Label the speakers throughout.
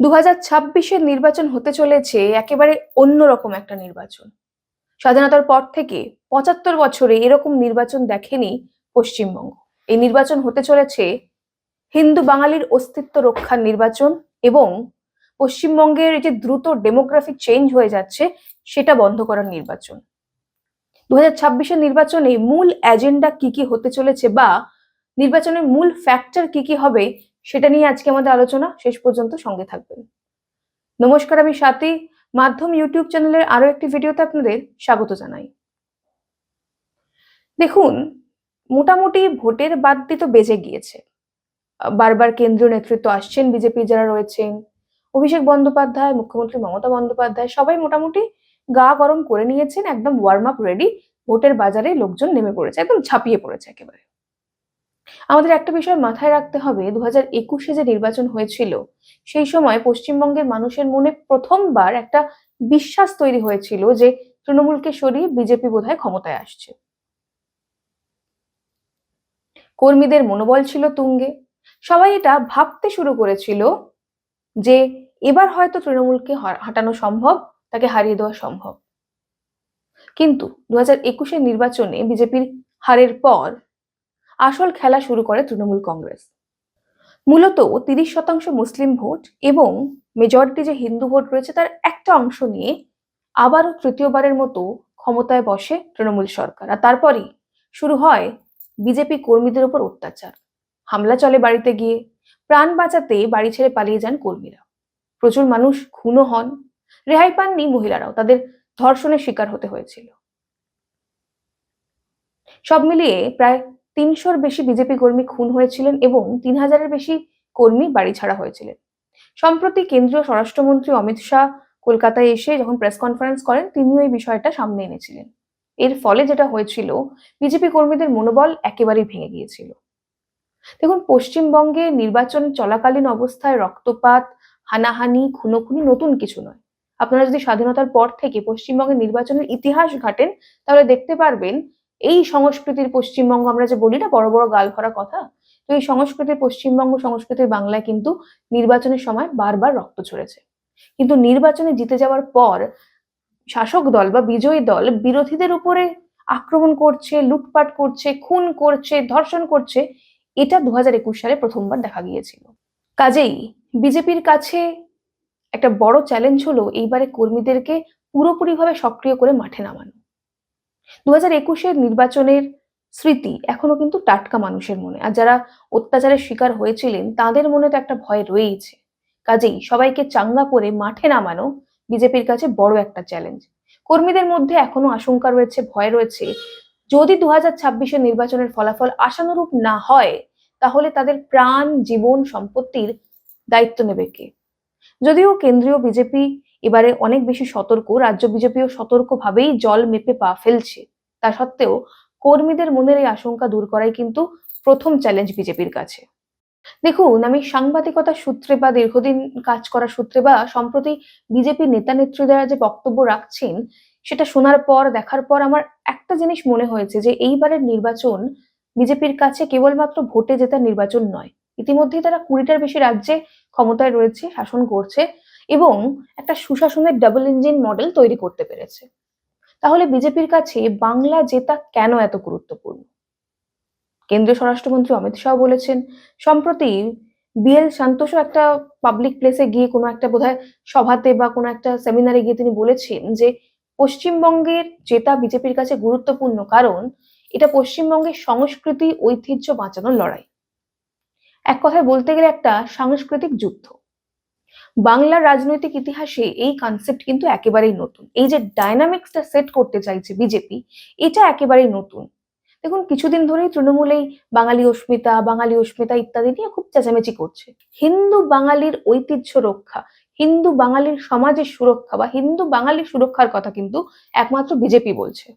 Speaker 1: দু হাজার ছাব্বিশের নির্বাচন হতে চলেছে একেবারে অন্যরকম একটা নির্বাচন। স্বাধীনতার পর থেকে পঁচাত্তর বছরে এরকম নির্বাচন দেখেনি পশ্চিমবঙ্গ। এই নির্বাচন হতে চলেছে হিন্দু বাঙালির অস্তিত্ব রক্ষার নির্বাচন এবং পশ্চিমবঙ্গের যে দ্রুত ডেমোগ্রাফিক চেঞ্জ হয়ে যাচ্ছে সেটা বন্ধ করার নির্বাচন। দু হাজার নির্বাচনে মূল এজেন্ডা কি কি হতে চলেছে বা নির্বাচনের মূল ফ্যাক্টর কি কি হবে সেটা নিয়ে আজকে আমাদের আলোচনা শেষ পর্যন্ত সঙ্গে থাকবেন। নমস্কার, আমি স্বাতি। মাধ্যম ইউটিউব চ্যানেলের আরও একটি ভিডিওতে আপনাদের স্বাগত জানাই। দেখুন, মোটামুটি ভোটের বাদটি তো বেজে গিয়েছে। বারবার কেন্দ্রীয় নেতৃত্ব আসছেন, বিজেপি যারা রয়েছেন, অভিষেক বন্দ্যোপাধ্যায়, মুখ্যমন্ত্রী মমতা বন্দ্যোপাধ্যায়, সবাই মোটামুটি গা গরম করে নিয়েছেন, একদম ওয়ার্ম আপ রেডি ভোটের বাজারে লোকজন নেমে পড়েছে, একদম ছাপিয়ে পড়েছে একেবারে। আমাদের একটা বিষয় মাথায় রাখতে হবে দু হাজার একুশে যে নির্বাচন হয়েছিল, সেই সময় পশ্চিমবঙ্গের মানুষের মনে প্রথমবার একটা বিশ্বাস তৈরি হয়েছিল যে তৃণমূলকে সরিয়ে বিজেপি বোধহয় ক্ষমতায় আসছে। কর্মীদের মনোবল ছিল তুঙ্গে। সবাই এটা ভাবতে শুরু করেছিল যে এবার হয়তো তৃণমূলকে হাঁটানো সম্ভব, তাকে হারিয়ে দেওয়া সম্ভব। কিন্তু দু হাজার একুশের নির্বাচনে বিজেপির হারের পর আসল খেলা শুরু করে তৃণমূল কংগ্রেস। মূলত তিরিশ শতাংশ মুসলিম ভোট এবং মেজরিটি যে হিন্দু ভোট রয়েছে তার একটা অংশ নিয়ে আবারও তৃতীয়বারের মতো ক্ষমতায় বসে তৃণমূল সরকার। আর তারপরেই শুরু হয় বিজেপি কর্মীদের উপর অত্যাচার। হামলা চলে বাড়িতে গিয়ে, প্রাণ বাঁচাতে বাড়ি ছেড়ে পালিয়ে যান কর্মীরা। প্রচুর মানুষ খুনও হন, রেহাই পাননি মহিলারাও, তাদের ধর্ষণের শিকার হতে হয়েছিল। সব মিলিয়ে প্রায় তিনশোর বেশি বিজেপি কর্মী খুন হয়েছিলেন এবং তিন হাজারের বেশি কর্মী বাড়ি ছাড়া হয়েছিলেন। সম্প্রতি কেন্দ্রীয় স্বরাষ্ট্রমন্ত্রী অমিত শাহ কলকাতায় এসে যখন প্রেস কনফারেন্স করেন, তিনিও এই বিষয়টা সামনে এনেছিলেন। এর ফলে যেটা হয়েছিল, বিজেপি কর্মীদের মনোবল একেবারেই ভেঙে গিয়েছিল। দেখুন, পশ্চিমবঙ্গে নির্বাচন চলাকালীন অবস্থায় রক্তপাত, হানাহানি, খুনোখুনি নতুন কিছু নয়। আপনারা যদি স্বাধীনতার পর থেকে পশ্চিমবঙ্গের নির্বাচনের ইতিহাস ঘাটেন, তাহলে দেখতে পারবেন এই সংস্কৃতির পশ্চিমবঙ্গ আমরা যে বলি না, বড় বড় গাল ভরা কথা, তো এই সংস্কৃতির পশ্চিমবঙ্গ, সংস্কৃতির বাংলায় কিন্তু নির্বাচনের সময় বারবার রক্ত ঝরেছে। কিন্তু নির্বাচনে জিতে যাওয়ার পর শাসক দল বা বিজয়ী দল বিরোধীদের উপরে আক্রমণ করছে, লুটপাট করছে, খুন করছে, ধর্ষণ করছে, এটা দু হাজার একুশ সালে প্রথমবার দেখা গিয়েছিল। কাজেই বিজেপির কাছে একটা বড় চ্যালেঞ্জ হলো, এইবারে কর্মীদেরকে পুরোপুরিভাবে সক্রিয় করে মাঠে নামানো। দু হাজার একুশের নির্বাচনের স্মৃতি এখনও কিন্তু টাটকা মানুষের মনে। আর যারা অত্যাচারের শিকার হয়েছিলেন, তাদের মনে তো একটা ভয় রয়েইছে। কাজেই সবাইকে চাঙ্গা করে মাঠে নামানো বিজেপির কাছে বড় একটা চ্যালেঞ্জ কর্মীদের মধ্যে এখনও আশঙ্কা রয়েছে, ভয় রয়েছে। যদি দু হাজার ছাব্বিশের নির্বাচনের ফলাফল আশানুরূপ না হয়, তাহলে তাদের প্রাণ, জীবন, সম্পত্তির দায়িত্ব নেবে কে? যদিও কেন্দ্রীয় বিজেপি এবারে অনেক বেশি সতর্ক, রাজ্য বিজেপিও সতর্কভাবেই জল মেপে পা ফেলছে। তা সত্ত্বেও কর্মীদের মনের এই আশঙ্কা দূর করাই কিন্তু প্রথম চ্যালেঞ্জ বিজেপির কাছে। দেখুন, আমি সাংবাদিকতার সূত্রে বা দীর্ঘদিন কাজ করার সূত্রে বা সম্প্রতি বিজেপির নেতা নেত্রীরা যে বক্তব্য রাখছেন, সেটা শোনার পর, দেখার পর আমার একটা জিনিস মনে হয়েছে যে এইবারের নির্বাচন বিজেপির কাছে কেবলমাত্র ভোটে জেতার নির্বাচন নয়। ইতিমধ্যেই তারা কুড়িটার বেশি রাজ্যে ক্ষমতায় রয়েছে, শাসন করছে। এবং একটা সুশাসনের ডাবল ইঞ্জিন মডেল তৈরি করতে পেরেছে। তাহলে বিজেপির কাছে বাংলা জেতা কেন এত গুরুত্বপূর্ণ? কেন্দ্রীয় স্বরাষ্ট্রমন্ত্রী অমিত শাহ বলেছেন, সম্প্রতি বিএল সন্তোষও একটা পাবলিক প্লেসে গিয়ে কোনো একটা বোধহয় সভাতে বা কোনো একটা সেমিনারে গিয়ে তিনি বলেছেন যে, পশ্চিমবঙ্গের জেতা বিজেপির কাছে গুরুত্বপূর্ণ কারণ এটা পশ্চিমবঙ্গের সংস্কৃতি, ঐতিহ্য বাঁচানোর লড়াই। এক কথায় বলতে গেলে একটা সাংস্কৃতিক যুদ্ধ। বাংলার রাজনৈতিক ইতিহাসে এই কনসেপ্ট কিন্তু একেবারেই নতুন। এই যে ডাইনামিক্সটা সেট করতে চাইছে বিজেপি এটা একেবারেই নতুন। দেখুন, কিছুদিন ধরেই তৃণমূল এই বাঙালি অস্মিতা বাঙালি অস্মিতা ইত্যাদি নিয়ে খুব চেঁচামেচি করছে। হিন্দু বাঙালির ঐতিহ্য রক্ষা, হিন্দু বাঙালির সমাজের সুরক্ষা বা হিন্দু বাঙালির সুরক্ষার কথা কিন্তু একমাত্র বিজেপি বলছে।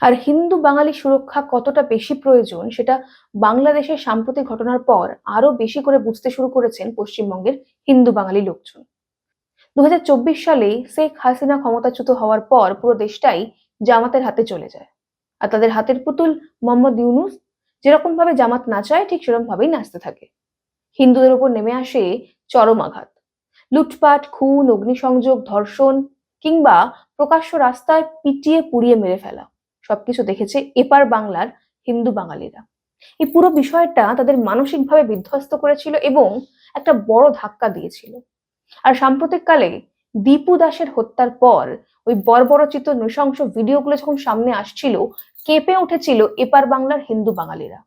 Speaker 1: আর হিন্দু বাঙালি সুরক্ষা কতটা বেশি প্রয়োজন সেটা বাংলাদেশের সাম্প্রতিক ঘটনার পর আরও বেশি করে বুঝতে শুরু করেছেন পশ্চিমবঙ্গের হিন্দু বাঙালি লোকজন। দু সালেই শেখ হাসিনা ক্ষমতাচ্যুত হওয়ার পর পুরো দেশটাই জামাতের হাতে চলে যায়। আর তাদের হাতের পুতুল মোহাম্মদ ইউনুস যেরকম ভাবে জামাত নাচায়, ঠিক সেরকম ভাবেই নাচতে থাকে। হিন্দুদের উপর নেমে আসে চরম আঘাত। লুটপাট, খুন, অগ্নিসংযোগ, ধর্ষণ কিংবা প্রকাশ্য রাস্তায় পিটিয়ে পুড়িয়ে মেরে ফেলা। সবকিছু দেখেছে এপার বাংলার হিন্দু বাঙালিরা। এই পুরো বিষয়টা তাদের মানসিকভাবে বিধ্বস্ত করেছিল এবং একটা বড় ধাক্কা দিয়েছিল। আর সাম্প্রতিককালে দীপু দাসের হত্যার পর ওই বর্বরচিত নৃশংস ভিডিওগুলো যখন সামনে আসছিল, কেঁপে উঠেছিল এপার বাংলার হিন্দু বাঙালিরা।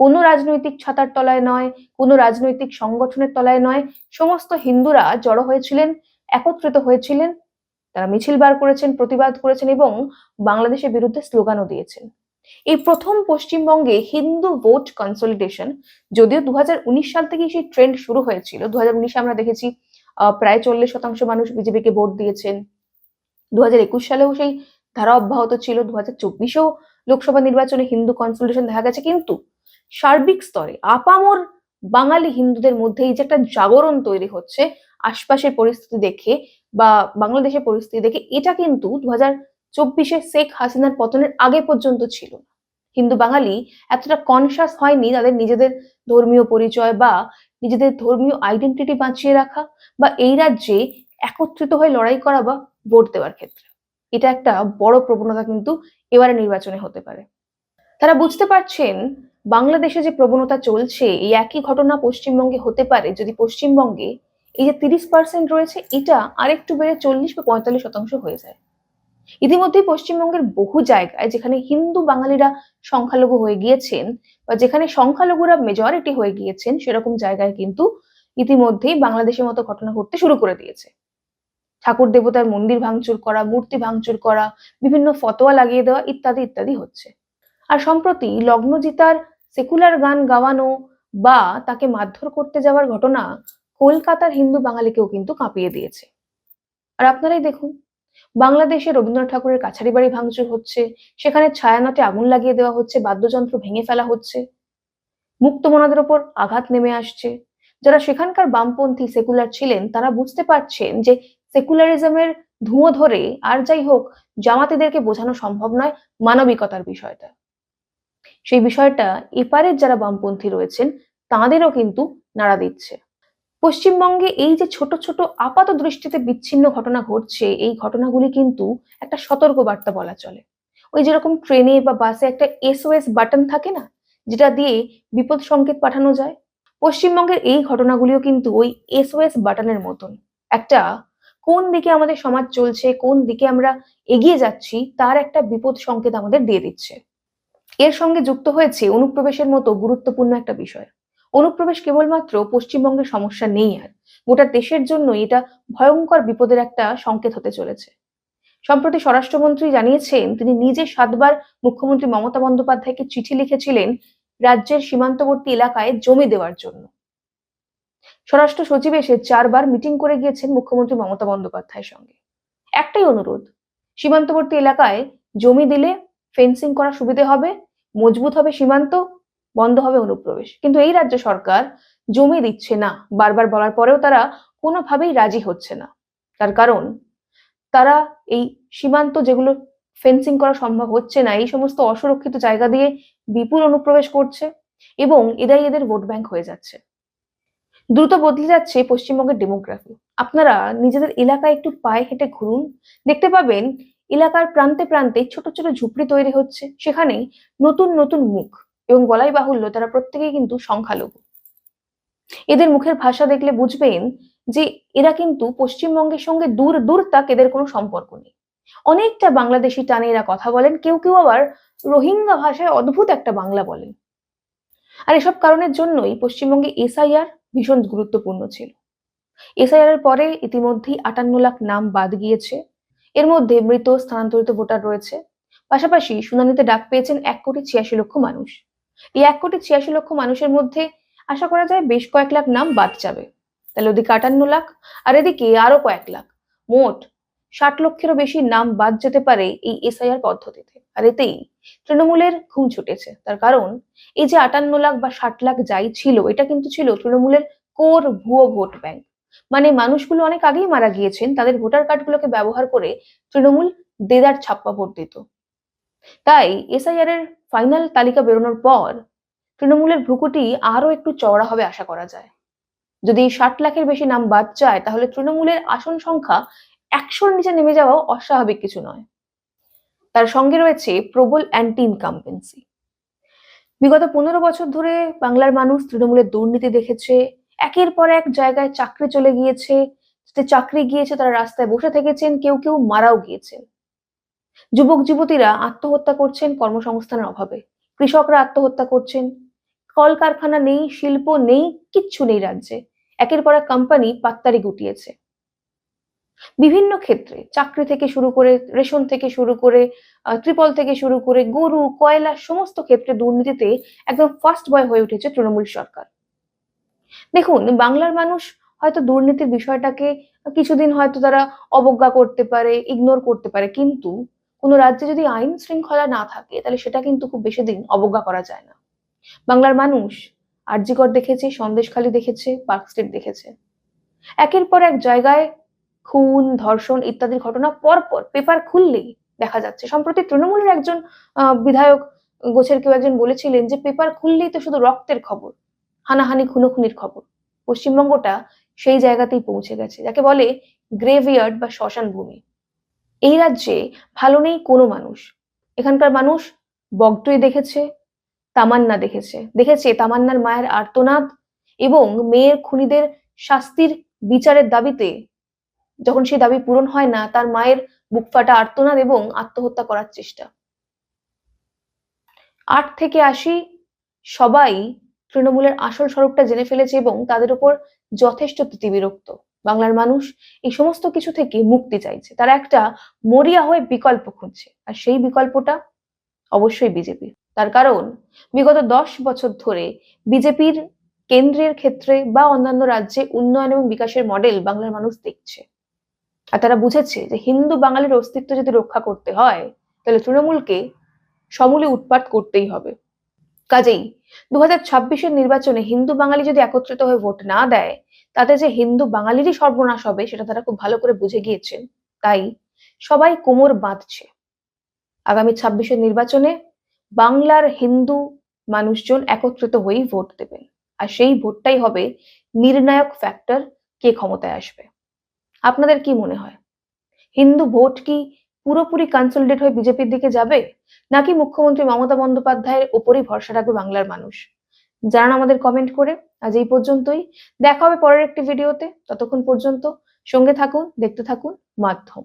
Speaker 1: কোনো রাজনৈতিক ছাতার তলায় নয়, কোনো রাজনৈতিক সংগঠনের তলায় নয়, সমস্ত হিন্দুরা জড়ো হয়েছিলেন, একত্রিত হয়েছিলেন তারা মিছিল বার করেছেন, প্রতিবাদ করেছেন এবং বাংলাদেশের বিরুদ্ধে স্লোগানও দিয়েছেন। এই প্রথম পশ্চিমবঙ্গে হিন্দু ভোট কনসলিডেশন যদিও দু সাল থেকে সেই ট্রেন্ড শুরু হয়েছিল। দু হাজার আমরা দেখেছি প্রায় চল্লিশ শতাংশ মানুষ বিজেপিকে ভোট দিয়েছেন। দু হাজার একুশ সালেও সেই ধারা অব্যাহত ছিল। দু হাজার চব্বিশেও লোকসভা নির্বাচনে হিন্দু কনসলিডেশন দেখা গেছে। কিন্তু সার্বিক স্তরে আপামর বাঙালি হিন্দুদের মধ্যে এই যে একটা জাগরণ তৈরি হচ্ছে আশপাশের পরিস্থিতি দেখে বা বাংলাদেশের পরিস্থিতি দেখে এটা কিন্তু দু হাজার চব্বিশে শেখ হাসিনার পতনের আগে পর্যন্ত ছিল হিন্দু বাঙালি এতটা কনসাস হয়নি তাদের নিজেদের ধর্মীয় পরিচয় বা নিজেদের ধর্মীয় আইডেন্টিটি বাঁচিয়ে রাখা বা এই রাজ্যে একত্রিত হয়ে লড়াই করা বা ভোট দেওয়ার ক্ষেত্রে। এটা একটা বড় প্রবণতা কিন্তু এবারে নির্বাচনে হতে পারে। তারা বুঝতে পারছেন, বাংলাদেশে যে প্রবণতা চলছে, এই একই ঘটনা পশ্চিমবঙ্গে হতে পারে। যদি পশ্চিমবঙ্গে এই যে তিরিশ পার্সেন্ট রয়েছে, এটা আরেকটু বেড়ে চল্লিশ বা পঁয়তাল্লিশ শতাংশ হয়ে যায়। ইতিমধ্যেই পশ্চিমবঙ্গের বহু জায়গায় যেখানে হিন্দু বাঙালিরা সংখ্যালঘু হয়ে গিয়েছেন বা যেখানে সংখ্যালঘুরা মেজরিটি হয়ে গিয়েছেন, সেরকম জায়গায় কিন্তু ইতিমধ্যেই বাংলাদেশের মতো ঘটনা ঘটতে শুরু করে দিয়েছে। ঠাকুর দেবতার মন্দির ভাঙচুর করা, মূর্তি ভাঙচুর করা, বিভিন্ন ফতোয়া লাগিয়ে দেওয়া ইত্যাদি ইত্যাদি হচ্ছে। আর সম্প্রতি লগ্নজিতার সেকুলার গান গাওয়ানো বা তাকে মারধর করতে যাওয়ার ঘটনা কলকাতার হিন্দু বাঙালিকেও কিন্তু কাঁপিয়ে দিয়েছে। আর আপনারাই দেখুন, বাংলাদেশে রবীন্দ্রনাথ ঠাকুরের কাছারি বাড়ি ভাঙচুর হচ্ছে, সেখানে ছায়ানাতে আগুন লাগিয়ে দেওয়া হচ্ছে, বাদ্যযন্ত্র ভেঙে ফেলা হচ্ছে, মুক্তমনাদের ওপর আঘাত নেমে আসছে। যারা সেখানকার বামপন্থী সেকুলার ছিলেন, তারা বুঝতে পারছেন যে সেকুলারিজমের ধুঁয়ো ধরে আর যাই হোক, জামাতিদেরকে বোঝানো সম্ভব নয় মানবিকতার বিষয়টা। সেই বিষয়টা এপারের যারা বামপন্থী রয়েছেন, তাঁদেরও কিন্তু নাড়া দিচ্ছে। পশ্চিমবঙ্গে এই যে ছোট ছোট আপাত দৃষ্টিতে বিচ্ছিন্ন ঘটনা ঘটছে, এই ঘটনাগুলি কিন্তু একটা সতর্ক বার্তা বলা চলে। ওই যেরকম ট্রেনে বা বাসে একটা এসওএস বাটন থাকে না, যেটা দিয়ে বিপদ সংকেত পাঠানো যায়, পশ্চিমবঙ্গের এই ঘটনাগুলিও কিন্তু ওই এসওএস বাটনের মতন। একটা কোন দিকে আমাদের সমাজ চলছে, কোন দিকে আমরা এগিয়ে যাচ্ছি, তার একটা বিপদ সংকেত আমাদের দিয়ে দিচ্ছে। এর সঙ্গে যুক্ত হয়েছে অনুপ্রবেশের মতো গুরুত্বপূর্ণ একটা বিষয়। অনুপ্রবেশ কেবলমাত্র পশ্চিমবঙ্গের সমস্যা নেই আর। গোটা দেশের জন্য এটা ভয়ঙ্কর বিপদের একটা সংকেত হতে চলেছে। সম্প্রতি স্বরাষ্ট্রমন্ত্রী জানিয়েছেন, তিনি নিজে সাতবার মুখ্যমন্ত্রী মমতা বন্দ্যোপাধ্যায়কে চিঠি লিখেছিলেন রাজ্যের সীমান্তবর্তী এলাকায় জমি দেওয়ার জন্য। স্বরাষ্ট্র সচিব এসে চারবার মিটিং করে গিয়েছেন মুখ্যমন্ত্রী মমতা বন্দ্যোপাধ্যায়ের সঙ্গে। একটাই অনুরোধ, সীমান্তবর্তী এলাকায় জমি দিলে ফেন্সিং করা সুবিধে হবে, মজবুত হবে সীমান্ত বন্ধ হবে অনুপ্রবেশ। কিন্তু এই রাজ্য সরকার জমি দিচ্ছে না। বারবার বলার পরেও তারা কোনোভাবেই রাজি হচ্ছে না। তার কারণ, তারা এই সীমান্ত যেগুলো ফেন্সিং করা সম্ভব হচ্ছে না, এই সমস্ত অসুরক্ষিত জায়গা দিয়ে বিপুল অনুপ্রবেশ করছে এবং এরাই এদের ভোট ব্যাংক হয়ে যাচ্ছে। দ্রুত বদলে যাচ্ছে পশ্চিমবঙ্গের ডেমোগ্রাফি আপনারা নিজেদের এলাকায় একটু পায়ে হেঁটে ঘুরুন। দেখতে পাবেন, এলাকার প্রান্তে প্রান্তে ছোট ছোট ঝুপড়ি তৈরি হচ্ছে। সেখানে নতুন নতুন মুখ। এবং বলাই বাহুল্য তারা প্রত্যেকেই কিন্তু সংখ্যালঘু। এদের মুখের ভাষা দেখলে বুঝবেন যে এরা কিন্তু পশ্চিমবঙ্গের সঙ্গে দূর দূর তাক এদের কোনো সম্পর্ক নেই। অনেকটা বাংলাদেশি টানে এরা কথা বলেন, কেউ কেউ আবার রোহিঙ্গা ভাষায় অদ্ভুত একটা বাংলা বলেন। আর এসব কারণের জন্যই পশ্চিমবঙ্গে এসআইআর ভীষণ গুরুত্বপূর্ণ ছিল। এসআইআর এর পরে ইতিমধ্যেই আটান্ন লাখ নাম বাদ গিয়েছে। এর মধ্যে মৃত স্থানান্তরিত ভোটার রয়েছে। পাশাপাশি শুনানিতে ডাক পেয়েছেন এক কোটি ছিয়াশি লক্ষ মানুষ। এই এক কোটি ছিয়াশি লক্ষ মানুষের মধ্যে আশা করা যায় বেশ কয়েক লাখ নাম বাদ যাবে। তাহলে ওদিকে আটান্ন লাখ, আর এদিকে আরও কয়েক লাখ। মোট ষাট লক্ষেরও বেশি নাম বাদ যেতে পারে এই এসআইআর পদ্ধতিতে। আর এতেই তৃণমূলের ঘুম ছুটেছে। তার কারণ, এই যে আটান্ন লাখ বা ষাট লাখ যাই ছিল, এটা কিন্তু ছিল তৃণমূলের কোর ভুয়ো ভোট ব্যাংক। মানে মানুষগুলো অনেক আগেই মারা গিয়েছেন, তাদের ভোটার কার্ডগুলোকে ব্যবহার করে তৃণমূল দেদার ছাপ্পা ভোট দিত। তাই এসআইআর এর ফাইনাল তালিকা বেরোনোর পর তৃণমূলের ভ্রুকুটি আরও একটু চওড়া হবে আশা করা যায়। যদি ষাট লাখের বেশি নাম বাদ যায়, তাহলে তৃণমূলের আসন সংখ্যা একশোর নিচে নেমে যাওয়াও অস্বাভাবিক কিছু নয়। তার সঙ্গে রয়েছে প্রবল অ্যান্টি ইনকাম্পেন্সি বিগত পনেরো বছর ধরে বাংলার মানুষ তৃণমূলের দুর্নীতি দেখেছে, একের পর এক জায়গায় চাকরি চলে গিয়েছে চাকরি গিয়েছে তারা রাস্তায় বসে থেকেছেন, কেউ কেউ মারাও গিয়েছেন। যুবক যুবতীরা আত্মহত্যা করছেন কর্মসংস্থানের অভাবে। কৃষকরা আত্মহত্যা করছেন। কলকারখানা নেই, শিল্প নেই, কিচ্ছু নেই রাজ্যে। একের পর এক কোম্পানি পাত্তারি গুটিয়েছে। বিভিন্ন ক্ষেত্রে চাকরি থেকে শুরু করে, রেশন থেকে শুরু করে ত্রিপল থেকে শুরু করে, গরু, কয়লা সমস্ত ক্ষেত্রে দুর্নীতিতে একদম ফার্স্ট বয় হয়ে উঠেছে তৃণমূল সরকার। দেখুন, বাংলার মানুষ হয়তো দুর্নীতির বিষয়টাকে, কিছুদিন হয়তো তারা অবজ্ঞা করতে পারে ইগনোর করতে পারে, কিন্তু কোনো রাজ্যে যদি আইন শৃঙ্খলা না থাকে, তাহলে সেটা কিন্তু খুব বেশি দিন অবজ্ঞা করা যায় না। বাংলার মানুষ আরজিকর দেখেছে, সন্দেশখালী দেখেছে, পার্ক স্ট্রিট দেখেছে। একের পর এক জায়গায় খুন, ধর্ষণ ইত্যাদির ঘটনা পরপর পেপার খুললেই দেখা যাচ্ছে। সম্প্রতি তৃণমূলের একজন বিধায়ক গোছের কেউ একজন বলেছিলেন যে পেপার খুললেই তো শুধু রক্তের খবর, হানাহানি, খুনোখুনির খবর। পশ্চিমবঙ্গটা সেই জায়গাতেই পৌঁছে গেছে, যাকে বলে গ্রেভিয়ার্ড বা শ্মশান ভূমি এই রাজ্যে ভালো নেই কোনো মানুষ। এখানকার মানুষ বগটুই দেখেছে, তামান্না দেখেছে। দেখেছে তামান্নার মায়ের আর্তনাদ এবং মেয়ের খুনিদের শাস্তির বিচারের দাবিতে। যখন সেই দাবি পূরণ হয় না, তার মায়ের বুক ফাটা আর্তনাদ এবং আত্মহত্যা করার চেষ্টা। আট থেকে আশি সবাই তৃণমূলের আসল স্বরূপটা জেনে ফেলেছে এবং তাদের উপর যথেষ্ট তিতিবিরক্ত। বাংলার মানুষ এই সমস্ত কিছু থেকে মুক্তি চাইছে। তারা একটা মরিয়া হয়ে বিকল্প খুঁজছে। আর সেই বিকল্পটা অবশ্যই বিজেপি। তার কারণ বিগত দশ বছর ধরে বিজেপির কেন্দ্রের ক্ষেত্রে বা অন্যান্য রাজ্যে উন্নয়ন এবং বিকাশের মডেল বাংলার মানুষ দেখছে। আর তারা বুঝেছে যে হিন্দু বাঙালির অস্তিত্ব যদি রক্ষা করতে হয়, তাহলে তৃণমূলকে সমূলে উৎপাত করতেই হবে। কাজেই দু হাজার নির্বাচনে হিন্দু বাঙালি যদি একত্রিত হয়ে ভোট না দেয়, তাতে যে হিন্দু বাঙালিরই সর্বনাশ হবে সেটা তারা খুব ভালো করে বুঝে গিয়েছেন। তাই সবাই কোমর বাঁধছে। আগামী ছাব্বিশের নির্বাচনে বাংলার হিন্দু মানুষজন একত্রিত হয়েই ভোট দেবেন। আর সেই ভোটটাই হবে নির্ণায়ক ফ্যাক্টর কে ক্ষমতায় আসবে। আপনাদের কি মনে হয়? হিন্দু ভোট কি পুরোপুরি কনসলিডেট হয়ে বিজেপির দিকে যাবে? নাকি মুখ্যমন্ত্রী মমতা বন্দ্যোপাধ্যায়ের ওপরই ভরসা রাখবে বাংলার মানুষ? জানান আমাদের কমেন্ট করে। আজ এই পর্যন্তই। দেখা হবে পরের একটি ভিডিওতে ততক্ষণ পর্যন্ত সঙ্গে থাকুন, দেখতে থাকুন, মাধ্যম।